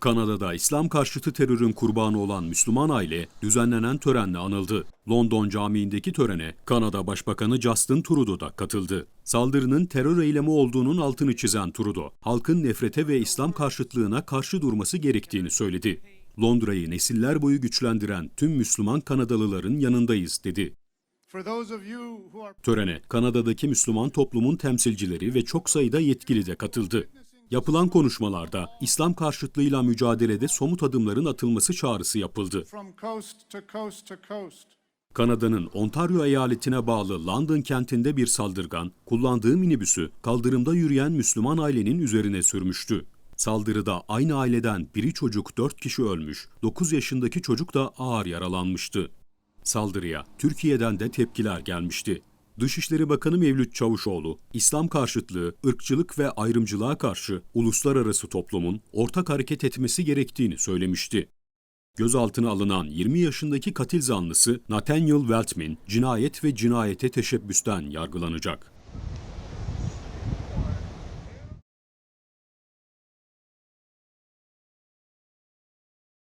Kanada'da İslam karşıtı terörün kurbanı olan Müslüman aile düzenlenen törenle anıldı. London Camii'ndeki törene Kanada Başbakanı Justin Trudeau da katıldı. Saldırının terör eylemi olduğunun altını çizen Trudeau, halkın nefrete ve İslam karşıtlığına karşı durması gerektiğini söyledi. Londra'yı nesiller boyu güçlendiren tüm Müslüman Kanadalıların yanındayız dedi. Törene Kanada'daki Müslüman toplumun temsilcileri ve çok sayıda yetkili de katıldı. Yapılan konuşmalarda İslam karşıtlığıyla mücadelede somut adımların atılması çağrısı yapıldı. Kanada'nın Ontario eyaletine bağlı London kentinde bir saldırgan kullandığı minibüsü kaldırımda yürüyen Müslüman ailenin üzerine sürmüştü. Saldırıda aynı aileden biri çocuk 4 kişi ölmüş, 9 yaşındaki çocuk da ağır yaralanmıştı. Saldırıya Türkiye'den de tepkiler gelmişti. Dışişleri Bakanı Mevlüt Çavuşoğlu, İslam karşıtlığı, ırkçılık ve ayrımcılığa karşı uluslararası toplumun ortak hareket etmesi gerektiğini söylemişti. Gözaltına alınan 20 yaşındaki katil zanlısı Nathaniel Weltman cinayet ve cinayete teşebbüsten yargılanacak.